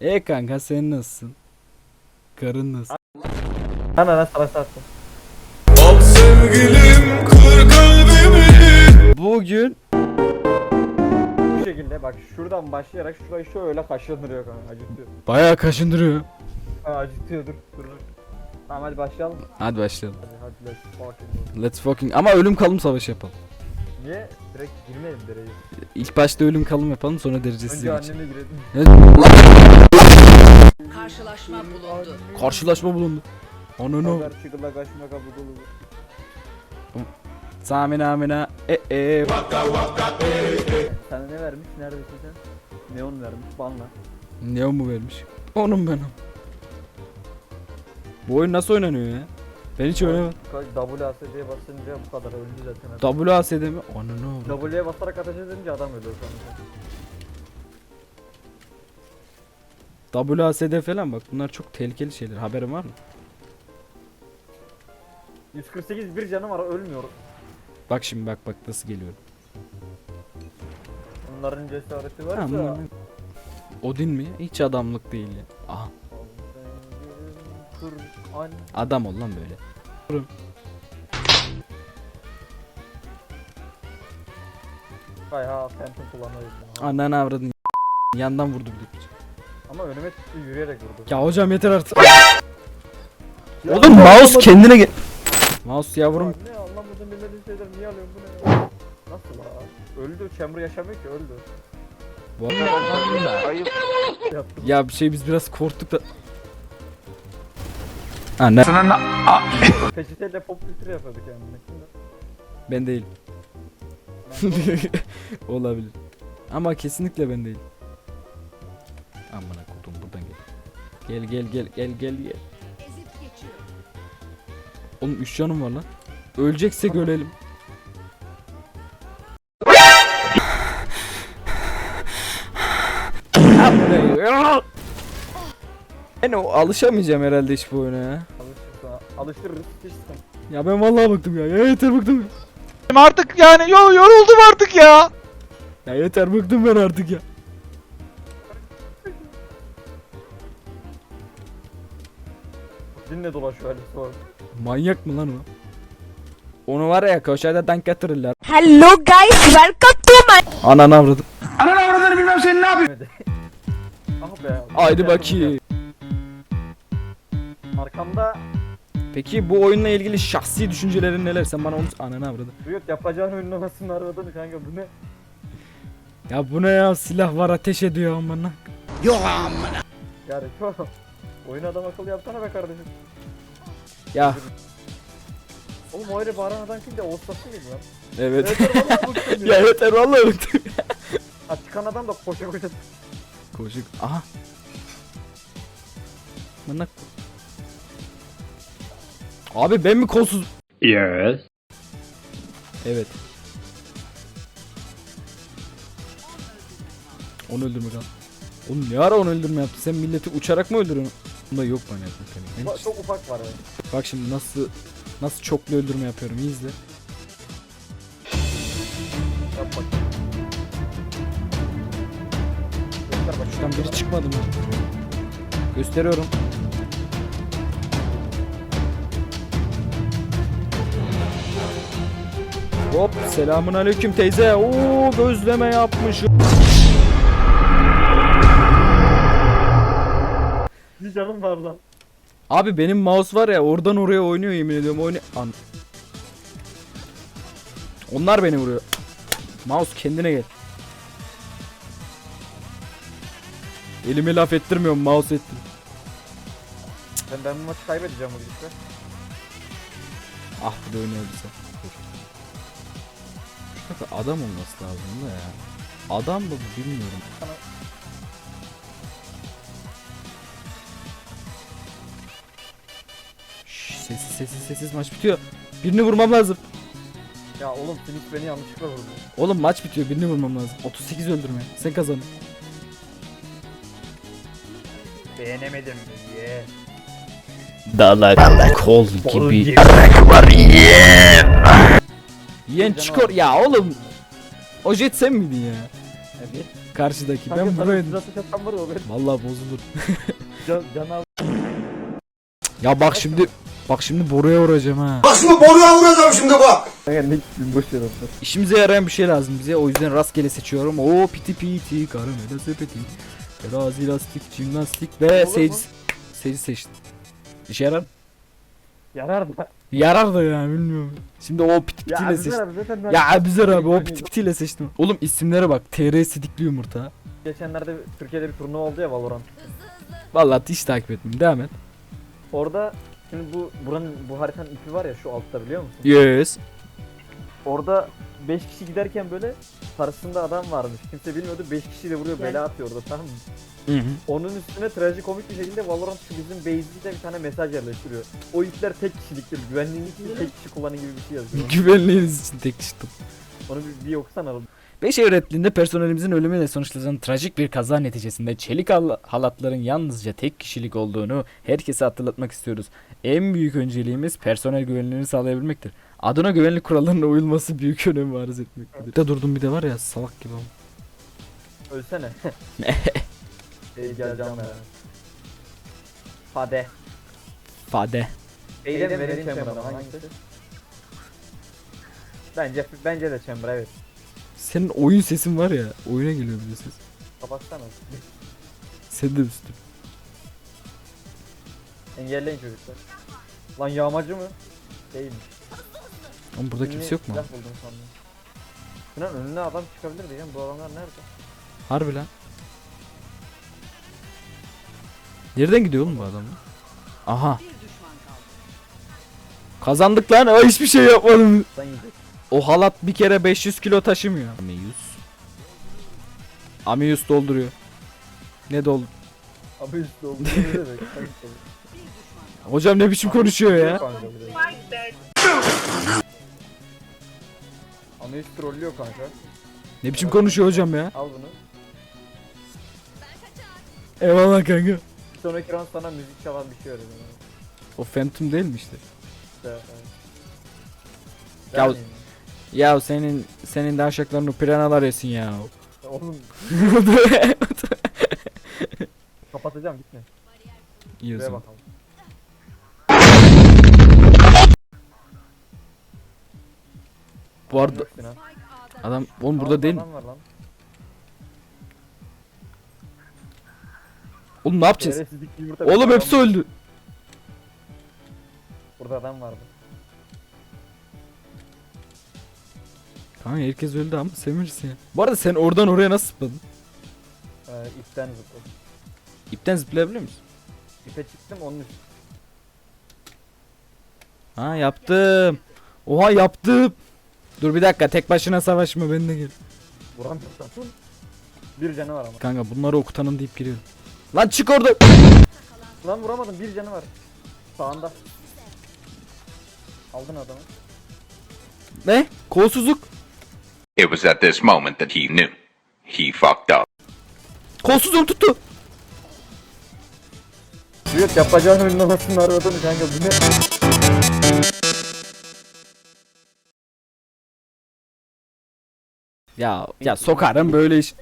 E kanka sen nasılsın? Karın nasıl? Ana lan sana sattım. Bugün Bu şekilde bak şuradan başlayarak şurayı şöyle kaşındırıyor kanka acıtıyor. bayağı kaşındırıyor. Ha acıtıyor dur dur. dur. Tamam hadi başlayalım. Hadi başlayalım. Hadi hadi let's fucking go. Let's fucking ama ölüm kalım savaşı yapalım. Niye? Direkt girmeyelim dereceye. İlk başta ölüm kalım yapalım sonra derecesiz Önce geçelim. anneme girelim. Karşılaşma bulundu. Karşılaşma bulundu. Ananı. Pazar çıkıla kaçma kapı dolu. Samina amina. E e. Sana ne vermiş? Neredesin sen? Neon vermiş. Banla. Ne mu vermiş? Onun benim. Bu oyun nasıl oynanıyor ya? Ben hiç oynamadım. WASD'ye basınca bu kadar öldü zaten. adam. WASD mi? Ananı. W'ye basarak ateş edince adam ölüyor sonra. WASD falan bak bunlar çok tehlikeli şeyler. Haberin var mı? 148 bir canım var ölmüyor. Bak şimdi bak bak nasıl geliyorum. Bunların cesareti Ha, varsa. bunlar- Odin mi? Hiç adamlık değil ya. Aha Kur'an. adam ol lan böyle. Hay ha Phantom kullanmayız. Ananı avradın. Yandan vurdu bir de. Ama önüme tuttu yürüyerek vurdu. Ya hocam yeter artık. Ya Oğlum mouse kendine gel. Mouse yavrum. Ya Ne anlamadım bilmediğim şeyler niye alıyorsun bu ne ya? Nasıl la? Öldü. Chamber yaşamıyor ki öldü. Bu arada-. Ya bir şey biz biraz korktuk da. Ha ne? Peçeteyle pop kültürü yapıyorduk yani. Ben değilim. Olabilir. Ama kesinlikle ben değilim. Amına kodum buradan gel. Gel gel gel gel gel gel. Oğlum 3 canım var lan. Öleceksek ölelim. Ben o alışamayacağım herhalde hiç bu oyuna ya. Alıştırırız. Hiç sıkıntı. Ya ben vallahi bıktım ya. Ya yeter bıktım. Artık yani yo- yoruldum artık ya. Ya yeter bıktım ben artık ya. Dinle dolaşıyor Ali sonra. Manyak mı lan o? Onu var ya koşarda tank yatırırlar. Hello guys, welcome to my Ananı avradım. Demedi. ah be. Haydi bakayım. Arkamda Peki bu oyunla ilgili şahsi düşüncelerin neler? Sen bana onu ananı avradım. Riot yapacağın oyunun anasını aradın kanka bu ne? Ya bu ne ya silah var ateş ediyor amına. Yani çok. Oyun adam akıllı yapsana be kardeşim. Ya Oğlum o öyle bağıran adam kimdi? Oğuz'tası mıydı lan? evet. Evet ya ya. yeter vallahi bıktım. Ha çıkan adam da koşa koşa. Koşuk. Aha. Amına. Abi ben mi kolsuz? Yes. Evet. Onu öldürme kan. Oğlum ne ara onu öldürme yaptı? Sen milleti uçarak mı öldürüyorsun? Bunda yok bana yapmak hani. Ba- Çok ufak var yani. Bak şimdi nasıl nasıl çoklu öldürme yapıyorum iyi izle. Yap bak. Göster bak. Şuradan biri çıkmadı mı? Gösteriyorum. Hop selamun aleyküm teyze. Oo gözleme yapmış. Bir canım var lan. Abi benim mouse var ya oradan oraya oynuyor yemin ediyorum oynuyor. An Onlar beni vuruyor. Mouse kendine gel. Elime laf ettirmiyorum mouse ettim. Ben, ben bu maçı kaybedeceğim bu gidişle. Ah bir de oynayabilse. Şurada adam olması lazım da ya. Adam mı bu bilmiyorum. Şşş, sessiz sessiz sessiz maç bitiyor. Birini vurmam lazım. Ya oğlum Phoenix beni yanlışlıkla vurdu. Oğlum maç bitiyor birini vurmam lazım. 38 öldürme. Sen kazan. Beğenemedim diye. Dalak kol gibi. Yiyen çıkar. Ya oğlum. O jet sen miydin ya? Evet. karşıdaki. Ben var ya o benim Vallahi bozulur. can, can al. Ya bak şimdi bak şimdi boruya vuracağım ha. Bak şimdi boruya vuracağım şimdi bak. Kanka ne boş. İşimize yarayan bir şey lazım bize. O yüzden rastgele seçiyorum. Oo piti piti karamela sepeti. Terazi lastik, jimnastik ve Olur mu? seyir seçtim. İşe yarar. mı? Yarar da. Yarar da ya bilmiyorum. Şimdi o piti Ya pitiyle seçtim. abi zaten ben Ya Abizer abi o piti pitiyle seçtim. Oğlum isimlere bak. TR sidikli yumurta. geçenlerde Türkiye'de bir turnuva oldu ya Valorant. Vallahi hiç takip etmiyorum. Devam et. Orada şimdi bu buranın bu haritanın ipi var ya şu altta biliyor musun? Yes. Orada 5 kişi giderken böyle karşısında adam varmış. Kimse bilmiyordu. 5 kişi de vuruyor bela atıyor orada tamam mı? Hı hı. Onun üstüne trajikomik bir şekilde Valorant şu bizim base'de bir tane mesaj yerleştiriyor. O ipler tek kişiliktir. Güvenliğiniz için tek kişi kullanın gibi bir şey yazıyor. Güvenliğiniz için tek çıktım. Onu bir, bir okusana. Beş öğretliğinde personelimizin ölümüyle sonuçlanan trajik bir kaza neticesinde çelik hal- halatların yalnızca tek kişilik olduğunu herkese hatırlatmak istiyoruz. En büyük önceliğimiz personel güvenliğini sağlayabilmektir. Adına güvenlik kurallarına uyulması büyük önem arz etmektedir. Bir de durdum bir de var ya salak gibi. ama. Ölsene. Gel can ver. Fade. Fade. Eyle mi vereyim Chamber'a hangisi? Bence bence de Chamber evet. Senin oyun sesin var ya oyuna geliyor bir de ses. Kapatsana. Sen de üstü. Engelleyin çocuklar. Lan yağmacı mı? Değilmiş. Ama burada kimse yok mu? Silah buldum sandım. Sinan önüne adam çıkabilir diyeceğim. Bu adamlar nerede? Harbi lan. Nereden gidiyor oğlum bu adam? Aha Bir düşman kaldı. kazandık lan. Aa, hiçbir şey yapmadım. O halat bir kere 500 kilo taşımıyor. Amiyus. Amiyus dolduruyor. Ne doldu? Ne demek? Üstü oldu. Hocam ne biçim konuşuyor ya? Üst trollüyor kanka. Ne biçim konuşuyor hocam ya? Al bunu. Eyvallah kanka. Sonraki round sana müzik çalan bir şey öğrenin. O Phantom değil mi işte? Evet. Ya- Ya senin senin de aşaklarını piranalar yesin ya. Oğlum kapatacağım gitme. Şuraya zaman. bakalım. Bu arada Yok Sinan. adam oğlum burada değil mi? adam var lan. Oğlum ne yapacağız? Şerefsizlik yumurta bir Oğlum adam hepsi öldü. Burada adam vardı. Kanka herkes öldü ama sevinirsin ya. Bu arada sen oradan oraya nasıl zıpladın? Ee, ipten zıpladım. İpten zıplayabiliyor musun? İpe çıktım onun üstü. Ha yaptım. Oha yaptım. Dur bir dakika tek başına savaşma ben de gel. Vuramıyorum. Bir canı var ama. Kanka bunları okutanın deyip giriyorum. Lan çık orada. Lan vuramadım bir canı var. Sağında. Aldın adamı. Ne? Kolsuzluk. It was at this moment that he knew. He fucked up. Kolsuzluğum tuttu. Evet yapacağın oyunun anasını aradın kanka bu ne? Ya ya sokarım böyle iş.